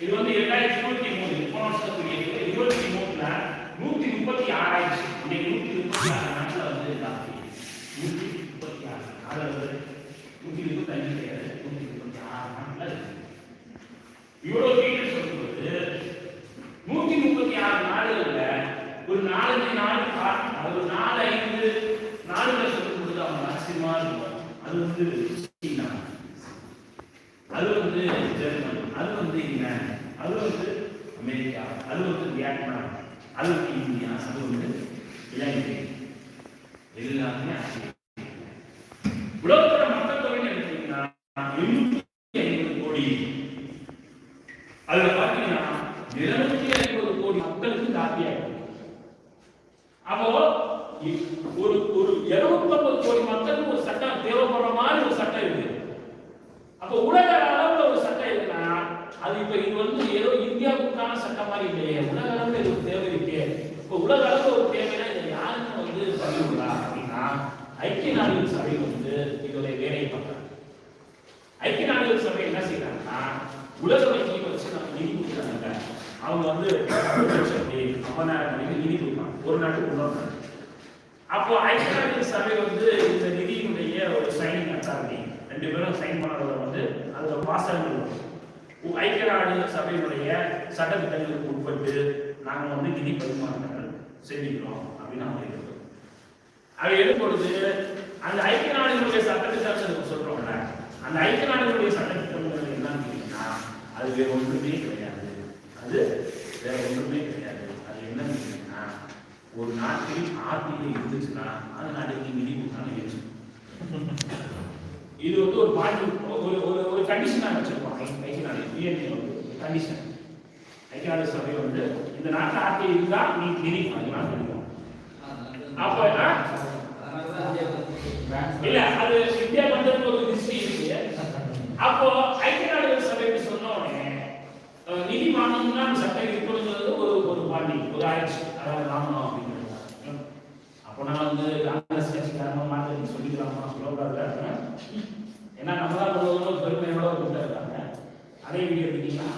இது வந்து இரண்டாயிரத்தி இருபத்தி மூணு போன வருஷத்துக்கு இருபத்தி மூணுல நூத்தி முப்பத்தி ஆறாயிரத்தி இன்னைக்கு நூத்தி முப்பத்தி ஆறு நாட்டில் வந்து நூத்தி முப்பத்தி ஆறு. நாள் வந்து நூத்தி முப்பத்தஞ்சு கிடையாது. நூத்தி முப்பத்தி ஆறு நாட்டில் இருக்கு. இவ்வளவு டீட்டெயில் சொல்லும்போது நூத்தி முப்பத்தி ஆறு நாடுகள்ல ஒரு நாலஞ்சு நாடு அது ஒரு நாலு ஐந்து நாடுகளை சொல்லும் பொழுது அவங்க மேக்சிமமா இருக்கும் அது வந்து அது வந்து ஜெர்மன். அது வந்து இங்கிலாந்து. அது வந்து அமெரிக்கா. அது வந்து வியட்நாம். அது வந்து இந்தியா. அது வந்து இலங்கை. எல்லாமே ஆசியா. உலகத்தோட மக்கள் தொகை எடுத்தீங்கன்னா எண்ணூத்தி ஐம்பது கோடி. அதுல பாத்தீங்கன்னா இருநூத்தி ஐம்பது கோடி மக்களுக்கு காப்பியா அப்போ ஒரு ஒரு ஒரு இருநூத்தம்பது கோடி மக்களுக்கு ஒரு சட்டம் தேவைப்படுற மாதிரி ஒரு சட்டம் இருக்கு அப்போ உலக அளவுல ஒரு சட்டம் இருக்குன்னா அது இப்ப இது வந்து ஏதோ இந்தியாவுக்கான சட்டம் மாதிரி இல்லையே? உலக அளவுல இது ஒரு தேவை இருக்கு. இப்போ உலக அளவுல ஒரு தேவைன்னா இதை யாருக்கு வந்து பதிவுங்களா அப்படின்னா ஐக்கிய நாடுகள் சபை வந்து இதோடைய வேலையை பண்றாங்க ஐக்கிய நாடுகள் சபை என்ன செய்யறாங்கன்னா உலக வங்கியை வச்சு நம்ம நிதி கொடுக்குறாங்க. அவங்க வந்து ஒரு லட்சத்தி ஐம்பதாயிரம் மணிக்கு நிதி கொடுப்பாங்க. ஒரு நாட்டுக்கு இன்னொரு அப்போ ஐக்கிய நாடுகள் சபை வந்து இந்த நிதியினுடைய ஒரு சைனிங் அத்தாரிட்டி ரெண்டு பேரும் சைன் பண்ணறத வந்து அதுல பாசகங்கள் வரும். ஐக்கிய நாடுகள் சபையினுடைய சட்டத்திட்டங்களுக்கு உட்பட்டு நாங்கள் வந்து நிதி பரிமாற்றங்கள் செய்திருக்கிறோம் அப்படின்னு அவங்க எழுதுறோம். அதை எழுதும்பொழுது அந்த ஐக்கிய நாடுகளுடைய சட்டத்திட்டம் சொல்றோம்ல அந்த ஐக்கிய நாடுகளுடைய சட்டத்திட்டங்கள் என்னன்னு கேட்டீங்கன்னா அது வேற ஒன்றுமே கிடையாது. அது வேற ஒன்றுமே கிடையாது. அது என்னன்னு கேட்டீங்கன்னா ஒரு நாட்டில் ஆர்டிகை இருந்துச்சுன்னா அந்த நாட்டுக்கு நிதி கொடுத்தாலும் ஏற்று இது வந்து ஒரு பாட்டு ஒரு ஒரு ஒரு கண்டிஷனாக வச்சிருக்கோம் ஐக்கிய கண்டிஷன் ஐக்கிய நாடு சபை வந்து இந்த நாட்டு ஆட்சி இருந்தால் நீ நிதி வாங்கலாம் கிடைக்கும் அப்ப ஆ? இல்ல அது இந்தியா வந்ததுக்கு ஒரு ஹிஸ்டரி இருக்கு. அப்போ ஐக்கிய நாடுகள் சபைக்கு சொன்ன உடனே நிதி வாங்கணும்னா சட்டம் இருக்கணுங்கிறது ஒரு ஒரு பாண்டி ஒரு ஆயிடுச்சு அதாவது வாங்கணும் அப்படிங்கிறது. அப்போ நான் வந்து மாற்றி சொல்லிக்கலாமா சொல்லக்கூடாது ஏன்னா நம்ம தான் பெருமையோட கூப்பிட்டு இருக்காங்க அதே வீடியோ இருக்கீங்களா